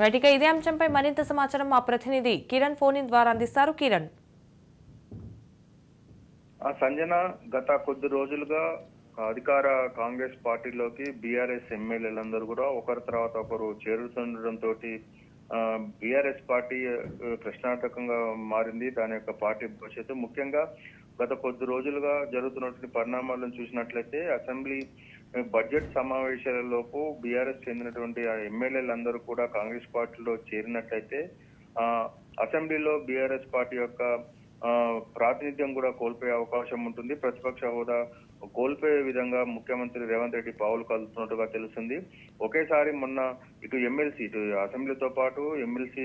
Right ఇక ఇదే అంశంపై మరింత సమాచారం మా ప్రతినిధి కిరణ్ ఫోన్ ఇన్ ద్వారా అందిస్తారు. కిరణ్. ఆ సంజన గత కొద్ది రోజులుగా అధికార కాంగ్రెస్ పార్టీలోకి బీఆర్ఎస్ ఎమ్మెల్యేలందరూ కూడా ఒకరి తర్వాత ఒకరు చేరుతుండటంతో బీఆర్ఎస్ పార్టీ ప్రశ్నార్థకంగా మారింది. దాని యొక్క పార్టీ భవిష్యత్తు ముఖ్యంగా గత కొద్ది రోజులుగా జరుగుతున్నటువంటి పరిణామాలను చూసినట్లయితే అసెంబ్లీ బడ్జెట్ సమావేశాలలోపు బీఆర్ఎస్ చెందినటువంటి ఆ ఎమ్మెల్యేలందరూ కూడా కాంగ్రెస్ పార్టీలో చేరినట్లయితే ఆ, అసెంబ్లీలో బీఆర్ఎస్ పార్టీ యొక్క ప్రాతినిధ్యం కూడా కోల్పోయే అవకాశం ఉంటుంది. ప్రతిపక్ష హోదా కోల్పోయే విధంగా ముఖ్యమంత్రి రేవంత్ రెడ్డి పావులు కలుపుతున్నట్టుగా తెలుస్తుంది. ఒకేసారి మొన్న ఇటు ఎమ్మెల్సీ ఇటు అసెంబ్లీతో పాటు ఎమ్మెల్సీ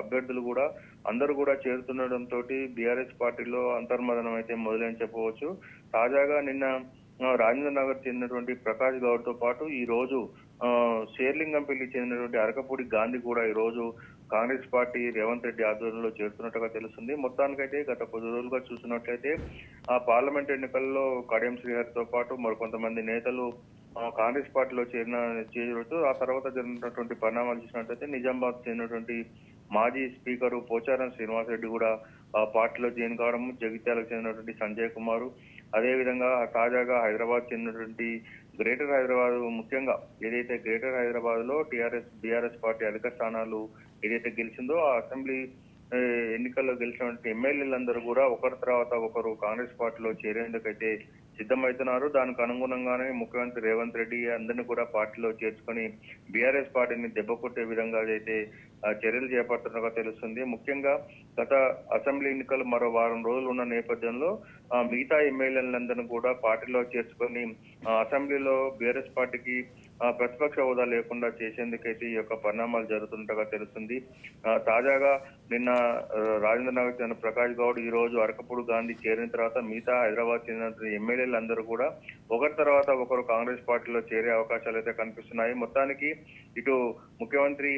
అభ్యర్థులు కూడా అందరూ కూడా చేరుతుండటంతో బీఆర్ఎస్ పార్టీలో అంతర్మదనం అయితే మొదలైన చెప్పవచ్చు. తాజాగా నిన్న రాజేంద్ర నగర్ చెందినటువంటి ప్రకాష్ గౌడ్తో పాటు ఈ రోజు షేర్లింగంపల్లి చెందినటువంటి అరకపూడి గాంధీ కూడా ఈ రోజు కాంగ్రెస్ పార్టీ రేవంత్ రెడ్డి ఆధ్వర్యంలో చేరుతున్నట్టుగా తెలుస్తుంది. మొత్తానికైతే గత కొద్ది రోజులుగా చూసినట్లయితే ఆ పార్లమెంట్ ఎన్నికల్లో కడియం శ్రీహరి తో పాటు మరికొంతమంది నేతలు కాంగ్రెస్ పార్టీలో చేరిన చేరుతూ ఆ తర్వాత జరిగినటువంటి పరిణామాలు చూసినట్లయితే నిజామాబాద్ చెందినటువంటి మాజీ స్పీకర్ పోచారం శ్రీనివాసరెడ్డి కూడా ఆ పార్టీలో జాయిన్ కావడం జగిత్యాలకు చెందినటువంటి సంజయ్ కుమార్ అదేవిధంగా తాజాగా హైదరాబాద్ చెందినటువంటి గ్రేటర్ హైదరాబాద్ ముఖ్యంగా ఏదైతే గ్రేటర్ హైదరాబాద్లో టీఆర్ఎస్ బీఆర్ఎస్ పార్టీ అధిక స్థానాలు ఏదైతే గెలిచిందో ఆ అసెంబ్లీ ఎన్నికల్లో గెలిచినటువంటి ఎమ్మెల్యేలందరూ కూడా ఒకరి తర్వాత ఒకరు కాంగ్రెస్ పార్టీలో చేరేందుకైతే సిద్ధమవుతున్నారు దానికి అనుగుణంగానే ముఖ్యమంత్రి రేవంత్ రెడ్డి అందరినీ కూడా పార్టీలో చేర్చుకొని బీఆర్ఎస్ పార్టీని దెబ్బ కొట్టే విధంగా అయితే చర్యలు చేపడుతున్నట్టుగా తెలుస్తుంది. ముఖ్యంగా గత అసెంబ్లీ ఎన్నికలు మరో వారం రోజులు ఉన్న నేపథ్యంలో ఆ, మిగతా ఎమ్మెల్యేలందరినీ కూడా పార్టీలో చేర్చుకొని ఆ, అసెంబ్లీలో బీఆర్ఎస్ పార్టీకి ప్రతిపక్ష హోదా లేకుండా చేసేందుకైతే ఈ యొక్క పరిణామాలు జరుగుతుండగా తెలుస్తుంది. తాజాగా నిన్న రాజేంద్ర నగర్ చెందిన ప్రకాష్ గౌడ్ ఈ రోజు అరకపూడి గాంధీ చేరిన తర్వాత మిగతా హైదరాబాద్ చెందిన ఎమ్మెల్యేలందరూ కూడా ఒకరి తర్వాత ఒకరు కాంగ్రెస్ పార్టీలో చేరే అవకాశాలు అయితే కనిపిస్తున్నాయి. మొత్తానికి ఇటు ముఖ్యమంత్రి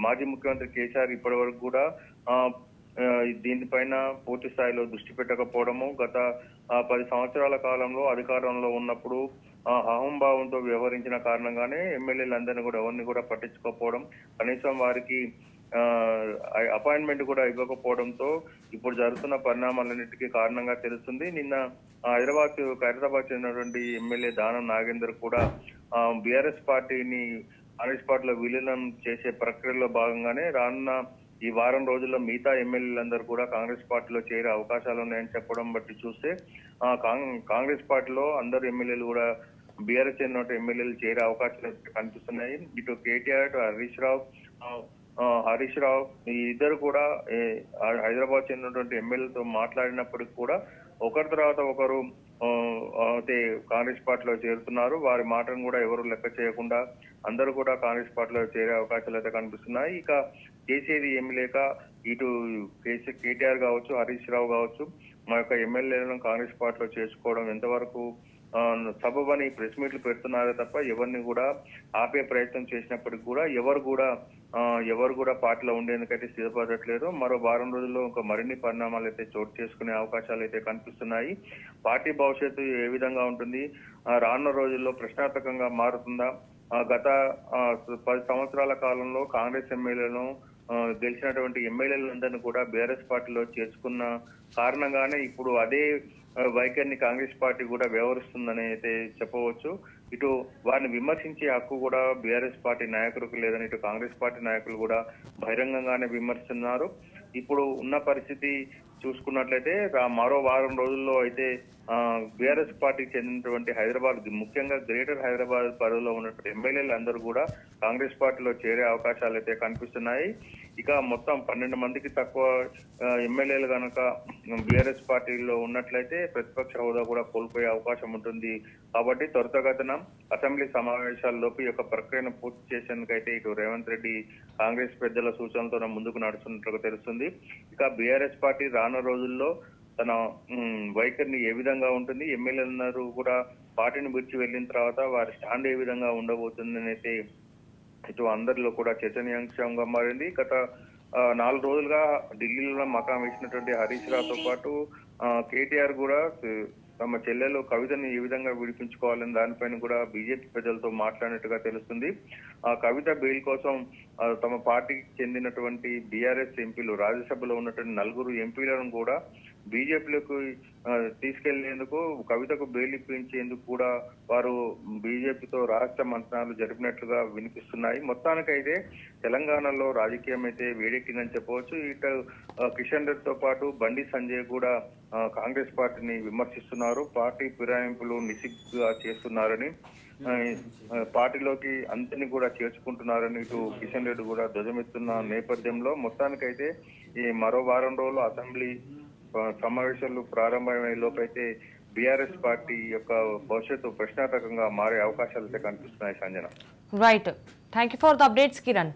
మాజీ ముఖ్యమంత్రి కేసీఆర్ ఇప్పటి వరకు కూడా ఆ, దీనిపైన పూర్తి స్థాయిలో దృష్టి పెట్టకపోవడము గత పది సంవత్సరాల కాలంలో అధికారంలో ఉన్నప్పుడు ఆ, అహంభావంతో వ్యవహరించిన కారణంగానే ఎమ్మెల్యేలందరినీ కూడా ఎవరిని కూడా పట్టించుకోకపోవడం కనీసం వారికి అపాయింట్మెంట్ కూడా ఇవ్వకపోవడంతో ఇప్పుడు జరుగుతున్న పరిణామాలన్నిటికీ కారణంగా తెలుస్తుంది. నిన్న హైదరాబాద్ హైదరాబాద్ చెందినటువంటి ఎమ్మెల్యే దానం నాగేందర్ కూడా బీఆర్ఎస్ పార్టీని కాంగ్రెస్ పార్టీలో విలీనం చేసే ప్రక్రియలో భాగంగానే రానున్న ఈ వారం రోజుల్లో మిగతా ఎమ్మెల్యేలందరూ కూడా కాంగ్రెస్ పార్టీలో చేరే అవకాశాలు ఉన్నాయని చెప్పడం బట్టి చూస్తే కాంగ్రెస్ పార్టీలో అందరు ఎమ్మెల్యేలు కూడా బీఆర్ఎస్ చెందిన ఎమ్మెల్యేలు చేరే అవకాశాలు కనిపిస్తున్నాయి. ఇటు కేటీఆర్ హరీష్ రావు హరీష్ రావు ఈ ఇద్దరు కూడా హైదరాబాద్ చెందినటువంటి ఎమ్మెల్యేతో మాట్లాడినప్పటికి కూడా ఒకరి తర్వాత ఒకరు అయితే కాంగ్రెస్ పార్టీలో చేరుతున్నారు. వారి మాటను కూడా ఎవరు లెక్క చేయకుండా అందరూ కూడా కాంగ్రెస్ పార్టీలో చేరే అవకాశాలు అయితే కనిపిస్తున్నాయి. ఇక చేసేది ఏమి లేక ఇటు కేసీ కేటీఆర్ కావచ్చు హరీష్ రావు కావచ్చు మా యొక్క ఎమ్మెల్యేలను కాంగ్రెస్ పార్టీలో చేర్చుకోవడం ఎంతవరకు సబబని ప్రెస్ మీట్లు పెడుతున్నారే తప్ప ఎవరిని కూడా ఆపే ప్రయత్నం చేసినప్పటికి కూడా ఎవరు కూడా ఎవరు కూడా పార్టీలో ఉండేందుకైతే సిద్ధపడట్లేదు. మరో వారం రోజుల్లో ఇంకా మరిన్ని పరిణామాలు అయితే చోటు చేసుకునే అవకాశాలు అయితే కనిపిస్తున్నాయి. పార్టీ భవిష్యత్తు ఏ విధంగా ఉంటుంది? రానున్న రోజుల్లో ప్రశ్నార్థకంగా మారుతుందా? ఆ, గత పది సంవత్సరాల కాలంలో కాంగ్రెస్ ఎమ్మెల్యేలను గెలిచినటువంటి ఎమ్మెల్యేలందరినీ కూడా బీఆర్ఎస్ పార్టీలో చేర్చుకున్న కారణంగానే ఇప్పుడు అదే వైఖరిని కాంగ్రెస్ పార్టీ కూడా వ్యవహరిస్తుందని అయితే చెప్పవచ్చు. ఇటు వారిని విమర్శించే హక్కు కూడా బీఆర్ఎస్ పార్టీ నాయకులకు లేదని ఇటు కాంగ్రెస్ పార్టీ నాయకులు కూడా బహిరంగంగానే విమర్శిస్తున్నారు. ఇప్పుడు ఉన్న పరిస్థితి చూసుకున్నట్లయితే రా- మరో వారం రోజుల్లో అయితే బీఆర్ఎస్ పార్టీకి చెందినటువంటి హైదరాబాద్ ముఖ్యంగా గ్రేటర్ హైదరాబాద్ పరిధిలో ఉన్నటువంటి ఎమ్మెల్యేలు అందరూ కూడా కాంగ్రెస్ పార్టీలో చేరే అవకాశాలు అయితే కనిపిస్తున్నాయి. ఇక మొత్తం పన్నెండు మందికి తక్కువ ఎమ్మెల్యేలు కనుక బీఆర్ఎస్ పార్టీలో ఉన్నట్లయితే ప్రతిపక్ష హోదా కూడా కోల్పోయే అవకాశం ఉంటుంది. కాబట్టి త్వరితగతిన అసెంబ్లీ సమావేశాల్లోపు ఈ యొక్క ప్రక్రియను పూర్తి చేసేందుకైతే ఇటు రేవంత్ రెడ్డి కాంగ్రెస్ పెద్దల సూచనలతో ముందుకు నడుస్తున్నట్లుగా తెలుస్తుంది. ఇక బీఆర్ఎస్ పార్టీ రానున్న రోజుల్లో తన వైఖరిని ఏ విధంగా ఉంటుంది ఎమ్మెల్యేలందరూ కూడా పార్టీని విడిచి వెళ్ళిన తర్వాత వారి స్టాండ్ ఏ విధంగా ఉండబోతుందని అయితే ఇటు అందరిలో కూడా చర్చనీయాంశంగా మారింది. గత నాలుగు రోజులుగా ఢిల్లీలో మకాం వేసినటువంటి హరీష్ రావుతో పాటు కేటీఆర్ కూడా తమ చెల్లెలు కవితని ఏ విధంగా విడిపించుకోవాలని దానిపైన కూడా బీజేపీ ప్రజలతో మాట్లాడినట్టుగా తెలుస్తుంది. ఆ కవిత బెయిల్ కోసం తమ పార్టీకి చెందినటువంటి బీఆర్ఎస్ ఎంపీలు రాజ్యసభలో ఉన్నటువంటి నలుగురు ఎంపీలను కూడా బీజేపీలకు తీసుకెళ్ళేందుకు కవితకు బెయిల్ ఇప్పించేందుకు కూడా వారు బీజేపీతో రాష్ట్ర మంత్రాలు జరిపినట్లుగా వినిపిస్తున్నాయి. మొత్తానికైతే తెలంగాణలో రాజకీయం అయితే వేడెక్కిందని చెప్పవచ్చు. ఇటు కిషన్ రెడ్డితో పాటు బండి సంజయ్ కూడా కాంగ్రెస్ పార్టీని విమర్శిస్తున్నారు. పార్టీ ఫిరాయింపులు నిసిగ్గా చేస్తున్నారని పార్టీలోకి అందరినీ కూడా చేర్చుకుంటున్నారని ఇటు కిషన్ రెడ్డి కూడా ధ్వజమెత్తున్న నేపథ్యంలో మొత్తానికైతే ఈ మరో వారం రోజులు అసెంబ్లీ సమావేశాలు ప్రారంభమయ్యే లోపైతే బీఆర్ఎస్ పార్టీ యొక్క భవిష్యత్తు ప్రశ్నార్థకంగా మారే అవకాశాలు అయితే కనిపిస్తున్నాయి Sanjana. Right thank you for the updates Kiran